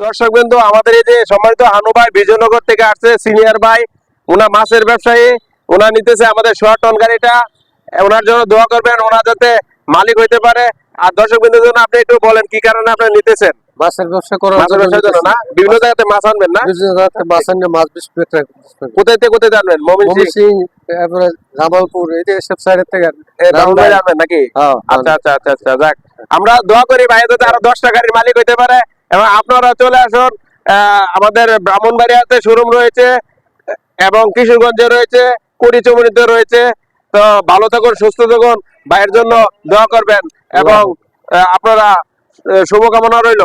দর্শক বিন্দু আমাদের এই যে সম্মানিত হানু ভাই বিজয়নগর থেকে আসছে সিনিয়র ভাই ওনা মাছের ব্যবসায়ী ওনা নিতেছে আমাদের শর্ট টন গাড়িটা। ওনার জন্য দোয়া করবেন ওনা যাতে মালিক হইতে পারে। আর দর্শক বিন্দুর জন্য আপনি একটু বলেন কি কারণে আপনি নিতেছেন? মাছের ব্যবসা করার মাছের ব্যবসার জন্য না? বিভিন্ন জায়গাতে মাছ আনবেন না? বিভিন্ন জায়গাতে মাছ আনিয়ে মাছ বিক্রি করে কোথায় থেকে কোথায় জানবেন মমিন সিং? তারপরে জামালপুর এই যে এসব সাইডের থেকে রাহুল জানবেন নাকি? হ্যাঁ, আচ্ছা আচ্ছা আচ্ছা আচ্ছা যাক। আমরা দোয়া করি ভাই যাতে আরও দশটা গাড়ির মালিক হইতে পারে। এবং আপনারা চলে আসুন আমাদের ব্রাহ্মণবাড়িয়াতে শোরুম রয়েছে এবং কিশোরগঞ্জে রয়েছে কুড়িচুমুনিতে রয়েছে। তো ভালো থাকুন, সুস্থ থাকুন, ভাইয়ের জন্য দোয়া করবেন এবং আপনারা শুভকামনা রইল।